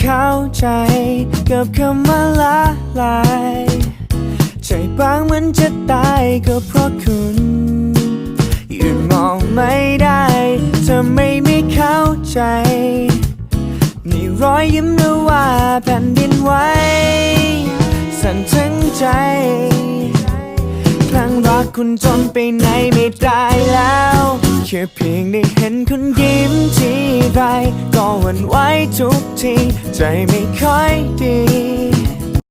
เข้าใจ กับคำว่าละลาย ใจบางเหมันจะตายก็เพราะคุณยุดมองไม่ได้เธอไม่ไม่เข้าใจนี่รอยยิ้มหรือว่าแผ่นดินไหวสั่นทั้งใจครั้งรักคุณจนไปไหนไม่ได้แล้ว แค่เพียงได้เห็นคนยิ้มทีไรก็หวั่นไหวทุกที ใจไม่ค่อย